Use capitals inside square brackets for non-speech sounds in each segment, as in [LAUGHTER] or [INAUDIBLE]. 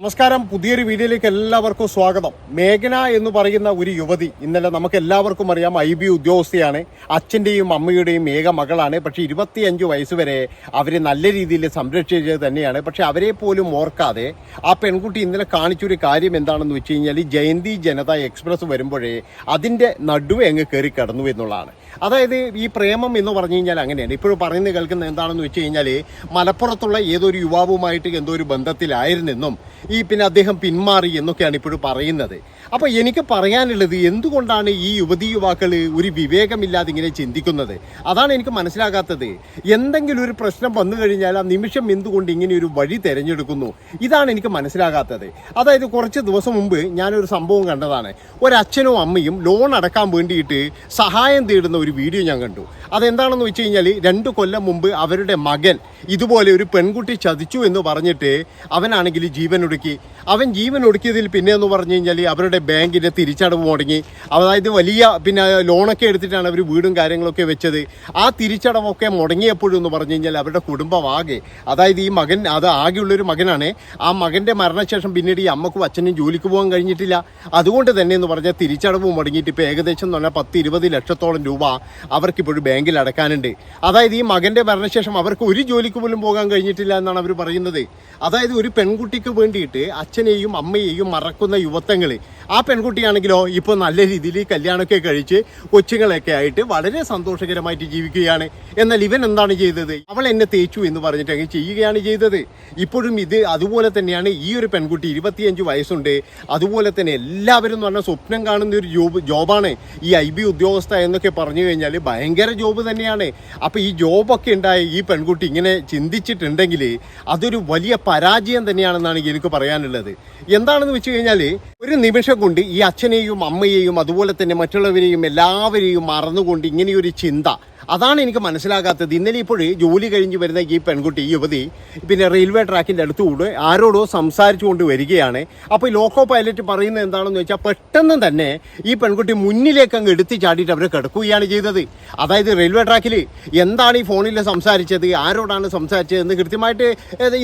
നമസ്കാരം. പുതിയൊരു വീഡിയോയിലേക്ക് എല്ലാവർക്കും സ്വാഗതം. മേഘന എന്ന് പറയുന്ന ഒരു യുവതി ഇന്നലെ നമുക്ക് എല്ലാവർക്കും അറിയാം. ഐ ബി ഉദ്യോഗസ്ഥയാണ്. അച്ഛന്റെയും അമ്മയുടെയും ഏക മകളാണ് പക്ഷേ ഇരുപത്തിയഞ്ച് വയസ്സ് വരെ അവരെ നല്ല രീതിയിൽ സംരക്ഷിച്ചത് തന്നെയാണ്. പക്ഷേ അവരെ പോലും ഓർക്കാതെ ആ പെൺകുട്ടി ഇന്നലെ കാണിച്ചൊരു കാര്യം എന്താണെന്ന് വെച്ച് കഴിഞ്ഞാൽ ജയന്തി ജനത എക്സ്പ്രസ് വരുമ്പോഴേ അതിന്റെ നടുവേ അങ്ങ് കയറി കടന്നു എന്നുള്ളതാണ്. അതായത് ഈ പ്രേമം എന്ന് പറഞ്ഞു കഴിഞ്ഞാൽ അങ്ങനെയാണ്. ഇപ്പോഴും പറയുന്നത് കേൾക്കുന്നത് എന്താണെന്ന് വെച്ച് കഴിഞ്ഞാൽ മലപ്പുറത്തുള്ള ഏതൊരു യുവാവുമായിട്ട് എന്തോ ഒരു ബന്ധത്തിലായിരുന്നെന്നും ഈ പിന്നെ അദ്ദേഹം പിന്മാറി എന്നൊക്കെയാണ് ഇപ്പോഴും പറയുന്നത്. അപ്പോൾ എനിക്ക് പറയാനുള്ളത് എന്തുകൊണ്ടാണ് ഈ യുവതി യുവാക്കൾ ഒരു വിവേകമില്ലാതെ ഇങ്ങനെ ചിന്തിക്കുന്നത്? അതാണ് എനിക്ക് മനസ്സിലാകാത്തത്. എന്തെങ്കിലും ഒരു പ്രശ്നം വന്നു കഴിഞ്ഞാൽ ആ നിമിഷം എന്തുകൊണ്ട് ഇങ്ങനെ ഒരു വഴി തിരഞ്ഞെടുക്കുന്നു? ഇതാണ് എനിക്ക് മനസ്സിലാകാത്തത്. അതായത് കുറച്ച് ദിവസം മുമ്പ് ഞാനൊരു സംഭവം കണ്ടതാണ്. ഒരച്ഛനും അമ്മയും ലോൺ അടക്കാൻ വേണ്ടിയിട്ട് സഹായം തേടുന്ന ഒരു വീഡിയോ ഞാൻ കണ്ടു. അതെന്താണെന്ന് വെച്ച് കഴിഞ്ഞാൽ രണ്ട് കൊല്ലം മുമ്പ് അവരുടെ മകൻ ഇതുപോലെ ഒരു പെൺകുട്ടി ചതിച്ചു എന്ന് പറഞ്ഞിട്ട് അവനാണെങ്കിൽ ജീവൻ ഒടുക്കി. അവൻ ജീവൻ ഒടുക്കിയതിൽ പിന്നെ എന്ന് പറഞ്ഞു കഴിഞ്ഞാൽ അവരുടെ ബാങ്കിന്റെ തിരിച്ചടവ് മുടങ്ങി. അതായത് വലിയ പിന്നെ ലോണൊക്കെ എടുത്തിട്ടാണ് അവർ വീടും കാര്യങ്ങളൊക്കെ വെച്ചത്. ആ തിരിച്ചടവൊക്കെ മുടങ്ങിയപ്പോഴെന്ന് പറഞ്ഞു കഴിഞ്ഞാൽ അവരുടെ കുടുംബം ആകെ. അതായത് ഈ മകൻ അത് ആകെയുള്ളൊരു മകനാണ്. ആ മകന്റെ മരണശേഷം പിന്നീട് ഈ അമ്മക്കും അച്ഛനും ജോലിക്ക് പോകാൻ കഴിഞ്ഞിട്ടില്ല. അതുകൊണ്ട് തന്നെ എന്ന് പറഞ്ഞാൽ തിരിച്ചടവ് മുടങ്ങിയിട്ട് ഇപ്പോൾ ഏകദേശം എന്ന് പറഞ്ഞാൽ പത്ത് ഇരുപത് ലക്ഷത്തോളം രൂപ അവർക്കിപ്പോഴും ബാങ്കിൽ അടക്കാനുണ്ട്. അതായത് ഈ മകന്റെ മരണശേഷം അവർക്ക് ഒരു ജോലിക്ക് പോലും പോകാൻ കഴിഞ്ഞിട്ടില്ല എന്നാണ് അവർ പറയുന്നത്. അതായത് ഒരു പെൺകുട്ടിക്ക് വേണ്ടിയിട്ട് അച്ഛനെയും അമ്മയെയും മറക്കുന്ന യുവത്വങ്ങൾ ആ പെൺകുട്ടിയാണെങ്കിലോ ഇപ്പോൾ നല്ല രീതിയിൽ കല്യാണമൊക്കെ കഴിച്ച് കൊച്ചുങ്ങളൊക്കെ ആയിട്ട് വളരെ സന്തോഷകരമായിട്ട് ജീവിക്കുകയാണ്. എന്നാൽ ഇവൻ എന്താണ് ചെയ്തത്? അവൾ എന്നെ തേച്ചു എന്ന് പറഞ്ഞിട്ട് അങ്ങ് ചെയ്യുകയാണ് ചെയ്തത്. ഇപ്പോഴും ഇത് അതുപോലെ തന്നെയാണ് ഈ ഒരു പെൺകുട്ടി ഇരുപത്തിയഞ്ച് വയസ്സുണ്ട്. അതുപോലെ തന്നെ എല്ലാവരും എന്ന് പറഞ്ഞാൽ സ്വപ്നം കാണുന്ന ഒരു ജോബ് ജോബാണ് ഈ ഐ ബി ഉദ്യോഗസ്ഥ എന്നൊക്കെ പറഞ്ഞു കഴിഞ്ഞാൽ ഭയങ്കര ജോബ് തന്നെയാണ്. അപ്പോൾ ഈ ജോബൊക്കെ ഉണ്ടായ ഈ പെൺകുട്ടി ഇങ്ങനെ ചിന്തിച്ചിട്ടുണ്ടെങ്കിൽ അതൊരു വലിയ പരാജയം തന്നെയാണെന്നാണ് എനിക്ക് പറയാനുള്ളത്. എന്താണെന്ന് വെച്ച് കഴിഞ്ഞാൽ ഒരു നിമിഷം കൊണ്ട് ഈ അച്ഛനെയും അമ്മയെയും അതുപോലെ തന്നെ മറ്റുള്ളവരെയും എല്ലാവരെയും മറന്നുകൊണ്ട് ഇങ്ങനെയൊരു ചിന്ത അതാണ് എനിക്ക് മനസ്സിലാകാത്തത്. ഇന്നലെ ഇപ്പോൾ ജോലി കഴിഞ്ഞ് വരുന്ന ഈ പെൺകുട്ടി ഈ യുവതി പിന്നെ റെയിൽവേ ട്രാക്കിന്റെ അടുത്തുകൂടെ ആരോടോ സംസാരിച്ചുകൊണ്ട് വരികയാണ്. അപ്പോൾ ലോക്കോ പൈലറ്റ് പറയുന്നത് എന്താണെന്ന് വെച്ചാൽ പെട്ടെന്ന് തന്നെ ഈ പെൺകുട്ടി മുന്നിലേക്ക് അങ്ങ് എടുത്തു ചാടിയിട്ട് അവർ കിടക്കുകയാണ് ചെയ്തത്. അതായത് റെയിൽവേ ട്രാക്കിൽ എന്താണ് ഈ ഫോണിൽ സംസാരിച്ചത് ആരോടാണ് സംസാരിച്ചത് എന്ന് കൃത്യമായിട്ട്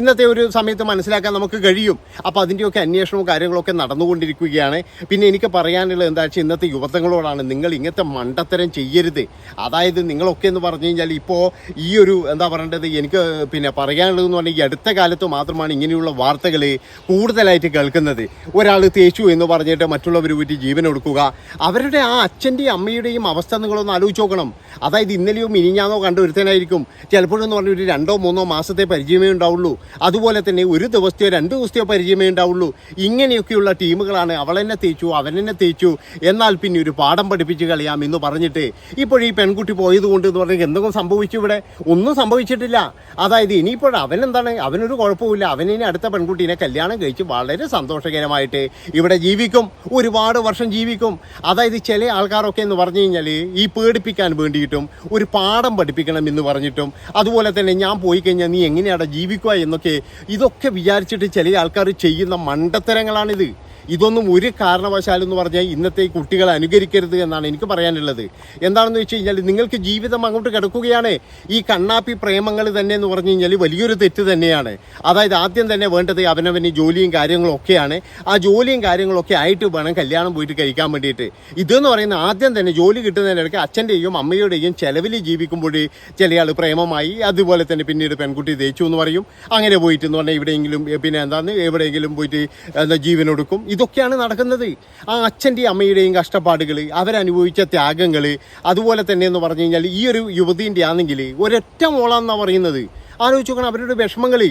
ഇന്നത്തെ ഒരു സമയത്ത് മനസ്സിലാക്കാൻ നമുക്ക് കഴിയും. അപ്പോൾ അതിന്റെയൊക്കെ അന്വേഷണവും കാര്യങ്ങളൊക്കെ നടന്നുകൊണ്ടിരിക്കുകയാണ്. പിന്നെ എനിക്ക് പറയാനുള്ളത് എന്താ വെച്ചാൽ ഇന്നത്തെ യുവത്വങ്ങളോടാണ് നിങ്ങൾ ഇങ്ങനത്തെ മണ്ടത്തരം ചെയ്യരുത്. അതായത് നിങ്ങളൊക്കെ എന്ന് പറഞ്ഞു കഴിഞ്ഞാൽ ഇപ്പോൾ ഈ ഒരു എന്താ പറയേണ്ടത് എനിക്ക് പിന്നെ പറയാനുള്ളതെന്ന് പറഞ്ഞാൽ ഈ അടുത്ത കാലത്ത് മാത്രമാണ് ഇങ്ങനെയുള്ള വാർത്തകൾ കൂടുതലായിട്ട് കേൾക്കുന്നത്. ഒരാൾ തേച്ചു എന്ന് പറഞ്ഞിട്ട് മറ്റുള്ളവർ പറ്റി ജീവൻ കൊടുക്കുക അവരുടെ ആ അച്ഛന്റെയും അമ്മയുടെയും അവസ്ഥ നിങ്ങളൊന്ന് ആലോചിച്ച് നോക്കണം. അതായത് ഇന്നലെയോ മിനിഞ്ഞാന്നോ കണ്ടുവരുത്തനായിരിക്കും ചിലപ്പോഴെന്ന് പറഞ്ഞാൽ ഒരു രണ്ടോ മൂന്നോ മാസത്തെ പരിചയമേ ഉണ്ടാവുള്ളൂ. അതുപോലെ തന്നെ ഒരു ദിവസത്തെയോ രണ്ട് ദിവസത്തെയോ പരിചയമേ ഉണ്ടാവുള്ളൂ. ഇങ്ങനെയൊക്കെയുള്ള ടീമുകളാണ് അവളെന്നെ തേച്ചു അവനെന്നെ തേച്ചു. എന്നാൽ പിന്നെ ഒരു പാഠം പഠിപ്പിച്ച് കളയാം എന്ന് പറഞ്ഞിട്ട് ഇപ്പോഴീ പെൺകുട്ടി പോയത് കൊണ്ട് എന്ന് പറഞ്ഞാൽ എന്തെങ്കിലും സംഭവിച്ചു ഇവിടെ. ഒന്നും സംഭവിച്ചിട്ടില്ല. അതായത് ഇനിയിപ്പോൾ അവനെന്താണ് അവനൊരു കുഴപ്പമില്ല അവനിനി അടുത്ത പെൺകുട്ടീനെ കല്യാണം കഴിച്ച് വളരെ സന്തോഷകരമായിട്ട് ഇവിടെ ജീവിക്കും. ഒരുപാട് വർഷം ജീവിക്കും. അതായത് ചില ആൾക്കാരൊക്കെ എന്ന് പറഞ്ഞു കഴിഞ്ഞാൽ ഈ പേടിപ്പിക്കാൻ വേണ്ടിയിട്ടും ഒരു പാഠം പഠിപ്പിക്കണം എന്ന് പറഞ്ഞിട്ടും അതുപോലെ തന്നെ ഞാൻ പോയി കഴിഞ്ഞാൽ നീ എങ്ങനെയാണ് ജീവിക്കുക എന്നൊക്കെ ഇതൊക്കെ വിചാരിച്ചിട്ട് ചില ആൾക്കാർ ചെയ്യുന്ന മണ്ടത്തരങ്ങളാണിത്. ഇതൊന്നും ഒരു കാരണവശാലും എന്ന് പറഞ്ഞാൽ ഇന്നത്തെ ഈ കുട്ടികളെ അനുകരിക്കരുത് എന്നാണ് എനിക്ക് പറയാനുള്ളത്. എന്താണെന്ന് വെച്ച് കഴിഞ്ഞാൽ നിങ്ങൾക്ക് ജീവിതം അങ്ങോട്ട് കിടക്കുകയാണ്. ഈ കണ്ണാപ്പി പ്രേമങ്ങൾ തന്നെ എന്ന് പറഞ്ഞു കഴിഞ്ഞാൽ വലിയൊരു തെറ്റ് തന്നെയാണ്. അതായത് ആദ്യം തന്നെ വേണ്ടത് അവനവന് ജോലിയും കാര്യങ്ങളും ഒക്കെയാണ്. ആ ജോലിയും കാര്യങ്ങളൊക്കെ ആയിട്ട് വേണം കല്യാണം പോയിട്ട് കഴിക്കാൻ വേണ്ടിയിട്ട്. ഇതെന്ന് പറയുന്ന ആദ്യം തന്നെ ജോലി കിട്ടുന്നതിനിടയ്ക്ക് അച്ഛന്റെയും അമ്മയുടെയും ചെലവിൽ ജീവിക്കുമ്പോൾ ചില ആൾ പ്രേമമായി അതുപോലെ തന്നെ പിന്നീട് പെൺകുട്ടി തേച്ചു എന്ന് പറയും. അങ്ങനെ പോയിട്ട് എന്ന് പറഞ്ഞാൽ എവിടെയെങ്കിലും പിന്നെ എന്താണ് എവിടെയെങ്കിലും പോയിട്ട് എന്താ ജീവനൊടുക്കും. ഇതൊക്കെയാണ് നടക്കുന്നത്. ആ അച്ഛന്റെയും അമ്മയുടെയും കഷ്ടപ്പാടുകൾ അവരനുഭവിച്ച ത്യാഗങ്ങൾ അതുപോലെ തന്നെ എന്ന് പറഞ്ഞു കഴിഞ്ഞാൽ ഈ ഒരു യുവതീന്റെ ആണെങ്കിൽ ഒരൊറ്റ മോളാന്നാണ് പറയുന്നത്. ആലോചിച്ച് നോക്കണം അവരുടെ വിഷമങ്ങൾ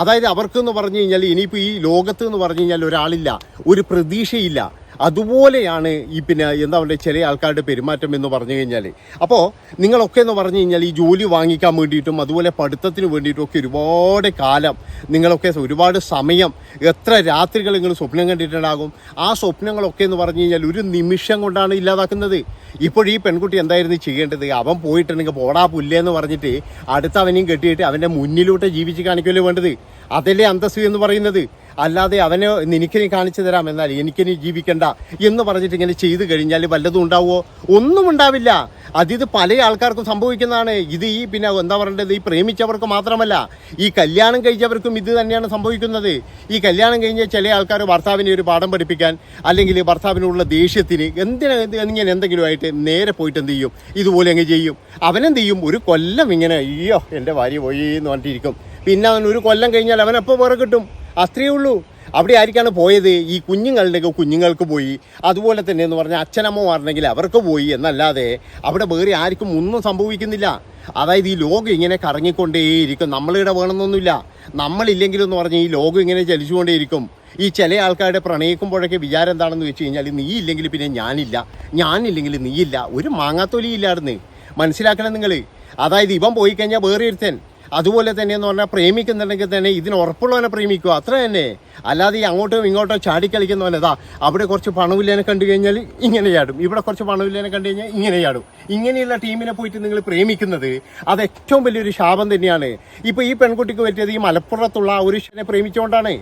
അതായത് അവർക്കെന്ന് പറഞ്ഞു കഴിഞ്ഞാൽ ഇനിയിപ്പോൾ ഈ ലോകത്ത് എന്ന് പറഞ്ഞു കഴിഞ്ഞാൽ ഒരാളില്ല ഒരു പ്രതീക്ഷയില്ല. അതുപോലെയാണ് ഈ പിന്നെ എന്താ പറയുക ചില ആൾക്കാരുടെ പെരുമാറ്റം എന്ന് പറഞ്ഞു കഴിഞ്ഞാൽ. അപ്പോൾ നിങ്ങളൊക്കെ എന്ന് പറഞ്ഞു കഴിഞ്ഞാൽ ഈ ജോലി വാങ്ങിക്കാൻ വേണ്ടിയിട്ടും അതുപോലെ പഠിത്തത്തിന് വേണ്ടിയിട്ടും ഒക്കെ ഒരുപാട് കാലം നിങ്ങളൊക്കെ ഒരുപാട് സമയം എത്ര രാത്രികൾ നിങ്ങൾ സ്വപ്നം കണ്ടിട്ടുണ്ടാകും. ആ സ്വപ്നങ്ങളൊക്കെ എന്ന് പറഞ്ഞു കഴിഞ്ഞാൽ ഒരു നിമിഷം കൊണ്ടാണ് ഇല്ലാതാക്കുന്നത്. ഇപ്പോൾ ഈ പെൺകുട്ടി എന്തായിരുന്നു ചെയ്യേണ്ടത്? അവൻ പോയിട്ടുണ്ടെങ്കിൽ പോടാ പുല്ലേന്ന് പറഞ്ഞിട്ട് അടുത്ത അവനെയും കെട്ടിയിട്ട് അവന്റെ മുന്നിലോട്ട് ജീവിച്ച് കാണിക്കുമല്ലോ വേണ്ടത്? അതല്ലേ അന്തസ്സ് എന്ന് പറയുന്നത്. അല്ലാതെ അവന് എനിക്കിനി കാണിച്ചു തരാം എന്നാൽ എനിക്കിനി ജീവിക്കണ്ട എന്ന് പറഞ്ഞിട്ട് ഇങ്ങനെ ചെയ്തു കഴിഞ്ഞാൽ വല്ലതും ഉണ്ടാവുമോ? ഒന്നും ഉണ്ടാവില്ല. അതിത് പല ആൾക്കാർക്കും സംഭവിക്കുന്നതാണ്. ഇത് ഈ പിന്നെ എന്താ പറയേണ്ടത്? ഈ പ്രേമിച്ചവർക്ക് മാത്രമല്ല. ഈ കല്യാണം കഴിച്ചവർക്കും ഇത് തന്നെയാണ് സംഭവിക്കുന്നത്. ഈ കല്യാണം കഴിഞ്ഞ ചില ആൾക്കാർ ഭർത്താവിനെ ഒരു പാഠം പഠിപ്പിക്കാൻ അല്ലെങ്കിൽ ഭർത്താവിനുള്ള ദേഷ്യത്തിന് എന്തിനാ ഇങ്ങനെ എന്തെങ്കിലും ആയിട്ട് നേരെ പോയിട്ട് എന്ത് ചെയ്യും? ഇതുപോലെ അങ്ങ് ചെയ്യും. അവനെന്ത് ചെയ്യും? ഒരു കൊല്ലം ഇങ്ങനെ അയ്യോ എന്റെ ഭാര്യ പോയി എന്ന് പറഞ്ഞിട്ടിരിക്കും പിന്നെ അവൻ ഒരു കൊല്ലം കഴിഞ്ഞാൽ അവൻ അപ്പോൾ വേറെ കിട്ടും. അത്രയേ ഉള്ളൂ. അവിടെ ആയിരിക്കാണ് പോയത്. ഈ കുഞ്ഞുങ്ങളുടെയൊക്കെ കുഞ്ഞുങ്ങൾക്ക് പോയി. അതുപോലെ തന്നെ എന്ന് പറഞ്ഞാൽ അച്ഛനമ്മമാരുണ്ടെങ്കിൽ അവർക്ക് പോയി. എന്നല്ലാതെ അവിടെ വേറെ ആർക്കും ഒന്നും സംഭവിക്കുന്നില്ല. അതായത് ഈ ലോകം ഇങ്ങനെ കറങ്ങിക്കൊണ്ടേയിരിക്കും. നമ്മളിവിടെ വേണമെന്നൊന്നുമില്ല. നമ്മളില്ലെങ്കിലും എന്ന് പറഞ്ഞാൽ ഈ ലോകം ഇങ്ങനെ ചലിച്ചുകൊണ്ടേയിരിക്കും. ഈ ചില ആൾക്കാരുടെ പ്രണയിക്കുമ്പോഴൊക്കെ വിചാരം എന്താണെന്ന് വെച്ച് കഴിഞ്ഞാൽ നീ ഇല്ലെങ്കിൽ പിന്നെ ഞാനില്ല. ഞാനില്ലെങ്കിൽ നീയില്ല. ഒരു മാങ്ങാത്തൊലി ഇല്ലായിരുന്നു മനസ്സിലാക്കണം നിങ്ങൾ. അതായത് ഇവൻ പോയി കഴിഞ്ഞാൽ വേറെ ഒരുത്തൻ അതുപോലെ തന്നെ എന്ന് പറഞ്ഞാൽ പ്രേമിക്കുന്നുണ്ടെങ്കിൽ തന്നെ ഇതിന് ഉറപ്പുള്ളവനെ പ്രേമിക്കുക. അത്ര തന്നെ. അല്ലാതെ ഈ അങ്ങോട്ടും ഇങ്ങോട്ടോ ചാടിക്കളിക്കുന്നവനതാ അവിടെ കുറച്ച് പണമില്ലേനെ കണ്ടു കഴിഞ്ഞാൽ ഇങ്ങനെ ചാടും. ഇവിടെ കുറച്ച് പണമില്ലേനെ കണ്ടു കഴിഞ്ഞാൽ ഇങ്ങനെ ചാടും. ഇങ്ങനെയുള്ള ടീമിനെ പോയിട്ട് നിങ്ങൾ പ്രേമിക്കുന്നത് അത് ഏറ്റവും വലിയൊരു ശാപം തന്നെയാണ്. ഇപ്പോൾ ഈ പെൺകുട്ടിക്ക് പറ്റിയത് ഈ മലപ്പുറത്തുള്ള ആ ഒരു ഇഷ്ടനെ പ്രേമിച്ചുകൊണ്ടാണ്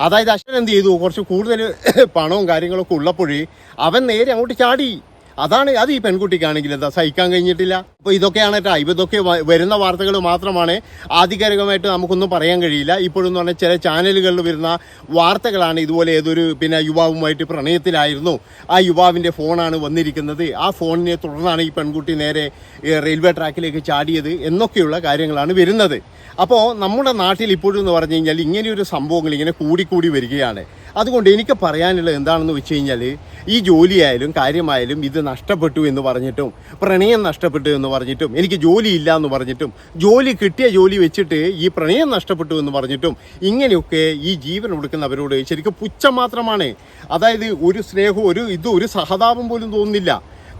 അതായത് അശ്വൻ എന്ത് ചെയ്തു? കുറച്ച് കൂടുതൽ [COUGHS] പണവും കാര്യങ്ങളൊക്കെ ഉള്ളപ്പോഴേ അവൻ നേരെ അങ്ങോട്ട് ചാടി. അതാണ് അത് ഈ പെൺകുട്ടിക്കാണെങ്കിൽ എന്താ സഹിക്കാൻ കഴിഞ്ഞിട്ടില്ല. അപ്പോൾ ഇതൊക്കെയാണ് ഇപ്പൊ ഇതൊക്കെ വരുന്ന വാർത്തകൾ മാത്രമാണ്. ആധികാരികമായിട്ട് നമുക്കൊന്നും പറയാൻ കഴിയില്ല. ഇപ്പോഴെന്ന് പറഞ്ഞാൽ ചില ചാനലുകളിൽ വരുന്ന വാർത്തകളാണ് ഇതുപോലെ ഏതൊരു പിന്നെ യുവാവുമായിട്ട് പ്രണയത്തിലായിരുന്നു. ആ യുവാവിന്റെ ഫോണാണ് വന്നിരിക്കുന്നത്. ആ ഫോണിനെ തുടർന്നാണ് ഈ പെൺകുട്ടി നേരെ റെയിൽവേ ട്രാക്കിലേക്ക് ചാടിയത് എന്നൊക്കെയുള്ള കാര്യങ്ങളാണ് വരുന്നത്. അപ്പോൾ നമ്മുടെ നാട്ടിൽ ഇപ്പോഴും എന്ന് പറഞ്ഞു കഴിഞ്ഞാൽ ഇങ്ങനെയൊരു സംഭവങ്ങൾ ഇങ്ങനെ കൂടിക്കൂടി വരികയാണ്. അതുകൊണ്ട് എനിക്ക് പറയാനുള്ളത് എന്താണെന്ന് വെച്ച് കഴിഞ്ഞാൽ ഈ ജോലിയായാലും കാര്യമായാലും ഇത് നഷ്ടപ്പെട്ടു എന്ന് പറഞ്ഞിട്ടും പ്രണയം നഷ്ടപ്പെട്ടു എന്ന് പറഞ്ഞിട്ടും എനിക്ക് ജോലി ഇല്ല എന്ന് പറഞ്ഞിട്ടും ജോലി കിട്ടിയ ജോലി വെച്ചിട്ട് ഈ പ്രണയം നഷ്ടപ്പെട്ടു എന്ന് പറഞ്ഞിട്ടും ഇങ്ങനെയൊക്കെ ഈ ജീവൻ കൊടുക്കുന്നവരോട് ശരിക്കും പുച്ഛം മാത്രമാണ്. അതായത് ഒരു സ്നേഹവും ഒരു ഇത് ഒരു സഹതാപം പോലും തോന്നുന്നില്ല.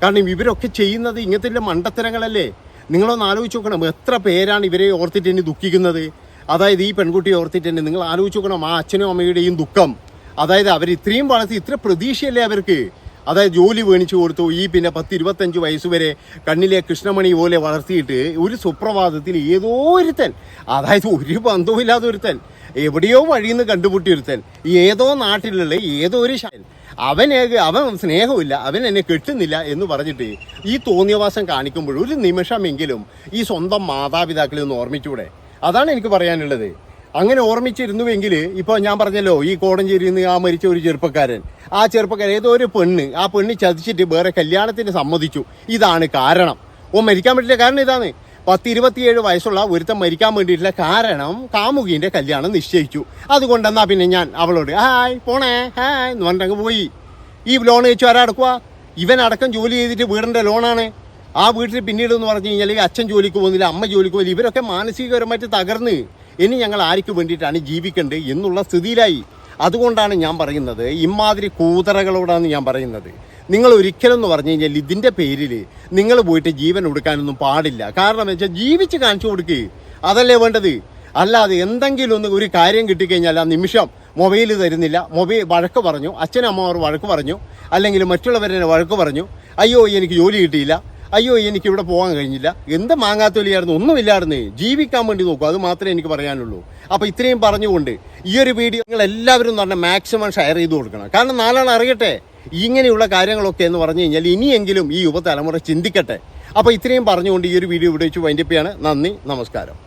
കാരണം ഇവരൊക്കെ ചെയ്യുന്നത് ഇങ്ങനത്തെ മണ്ടത്തരങ്ങളല്ലേ? നിങ്ങളൊന്ന് ആലോചിച്ച് നോക്കണം എത്ര പേരാണ് ഇവരെ ഓർത്തിട്ട് എന്നെ ദുഃഖിക്കുന്നത്? അതായത് ഈ പെൺകുട്ടിയെ ഓർത്തിട്ട് തന്നെ നിങ്ങൾ ആലോചിച്ച് നോക്കണം ആ അച്ഛനും അമ്മയുടെയും ദുഃഖം. അതായത് അവർ ഇത്രയും വളർത്തി ഇത്ര പ്രതീക്ഷയല്ലേ അവർക്ക്? അതായത് ജോലി മേടിച്ചു കൊടുത്തു. ഈ പിന്നെ പത്ത് ഇരുപത്തഞ്ച് വയസ്സ് വരെ കണ്ണിലെ കൃഷ്ണമണി പോലെ വളർത്തിയിട്ട് ഒരു സുപ്രഭാതത്തിൽ ഏതോ ഒരുത്തൻ അതായത് ഒരു ബന്ധവുമില്ലാത്ത ഒരുത്തൻ എവിടെയോ വഴിയിൽ നിന്ന് കണ്ടുപൊട്ടിയൊരുത്തൻ ഏതോ നാട്ടിലുള്ള ഏതോ ഒരു അവൻ അവൻ സ്നേഹമില്ല അവൻ എന്നെ കെട്ടുന്നില്ല എന്ന് പറഞ്ഞിട്ട് ഈ തോന്നിയവാസം കാണിക്കുമ്പോൾ ഒരു നിമിഷമെങ്കിലും ഈ സ്വന്തം മാതാപിതാക്കളിൽ നിന്ന് ഓർമ്മിച്ചൂടെ? അതാണ് എനിക്ക് പറയാനുള്ളത്. അങ്ങനെ ഓർമ്മിച്ചിരുന്നുവെങ്കിൽ ഇപ്പോൾ ഞാൻ പറഞ്ഞല്ലോ ഈ കോടഞ്ചേരിയിൽ നിന്ന് ആ മരിച്ച ഒരു ചെറുപ്പക്കാരൻ. ആ ചെറുപ്പക്കാരൻ ഏതോ ഒരു പെണ്ണ് ആ പെണ്ണ് ചതിച്ചിട്ട് വേറെ കല്യാണത്തിന് സമ്മതിച്ചു. ഇതാണ് കാരണം. ഓ മരിക്കാൻ പറ്റില്ല. കാരണം ഇതാണ്. പത്ത് ഇരുപത്തിയേഴ് വയസ്സുള്ള ഒരുത്തൻ മരിക്കാൻ വേണ്ടിയിട്ടുള്ള കാരണം കാമുകീന്റെ കല്യാണം നിശ്ചയിച്ചു. അതുകൊണ്ടെന്നാ പിന്നെ ഞാൻ അവളോട് ഹായ് പോണേ ഹായ് എന്ന് പറഞ്ഞങ്ങ് പോയി. ഈ ലോൺ വെച്ചു ആരടക്കുക ഇവൻ അടക്കം ജോലി ചെയ്തിട്ട് വീടിന്റെ ലോണാണ്. ആ വീട്ടിൽ പിന്നീട് എന്ന് പറഞ്ഞു കഴിഞ്ഞാൽ അച്ഛൻ ജോലിക്ക് പോകുന്നില്ല അമ്മ ജോലിക്ക് പോകുന്നില്ല ഇവരൊക്കെ മാനസികപരമായിട്ട് തകർന്ന് ഇനി ഞങ്ങൾ ആർക്ക് വേണ്ടിയിട്ടാണ് ജീവിക്കേണ്ടത് എന്നുള്ള സ്ഥിതിയിലായി. അതുകൊണ്ടാണ് ഞാൻ പറയുന്നത് ഇമാതിരി കൂതറകളോടാണ് ഞാൻ പറയുന്നത്. നിങ്ങൾ ഒരിക്കലും എന്ന് പറഞ്ഞു കഴിഞ്ഞാൽ ഇതിന്റെ പേരിൽ നിങ്ങൾ പോയിട്ട് ജീവൻ കൊടുക്കാനൊന്നും പാടില്ല. കാരണം വെച്ചാൽ ജീവിച്ച് കാണിച്ചു കൊടുക്കുക അതല്ലേ വേണ്ടത്? അല്ലാതെ എന്തെങ്കിലും ഒന്ന് ഒരു കാര്യം കിട്ടിക്കഴിഞ്ഞാൽ ആ നിമിഷം മൊബൈൽ തരുന്നില്ല. മൊബൈൽ വഴക്ക് പറഞ്ഞു. അച്ഛനമ്മമാർ വഴക്ക് പറഞ്ഞു. അല്ലെങ്കിൽ മറ്റുള്ളവരെ വഴക്ക് പറഞ്ഞു. അയ്യോ എനിക്ക് ജോലി കിട്ടിയില്ല. അയ്യോ എനിക്ക് ഇവിടെ പോകാൻ കഴിഞ്ഞില്ല. എന്ത് മാങ്ങാത്തൊലിയായിരുന്നു? ഒന്നുമില്ലായിരുന്നു. ജീവിക്കാൻ വേണ്ടി നോക്കൂ. അത് മാത്രമേ എനിക്ക് പറയാനുള്ളൂ. അപ്പോൾ ഇത്രയും പറഞ്ഞുകൊണ്ട് ഈ ഒരു വീഡിയോ നിങ്ങൾ എല്ലാവരും തന്നെ മാക്സിമം ഷെയർ ചെയ്ത് കൊടുക്കണം. കാരണം നാലാൾ അറിയട്ടെ. ഇങ്ങനെയുള്ള കാര്യങ്ങളൊക്കെ എന്ന് പറഞ്ഞു കഴിഞ്ഞാൽ ഇനിയെങ്കിലും ഈ യുവതലമുറ ചിന്തിക്കട്ടെ. അപ്പോൾ ഇത്രയും പറഞ്ഞുകൊണ്ട് ഈ ഒരു വീഡിയോ ഇവിടെ വെച്ച് വൈൻഡപ്പിയാണ് നന്ദി നമസ്കാരം.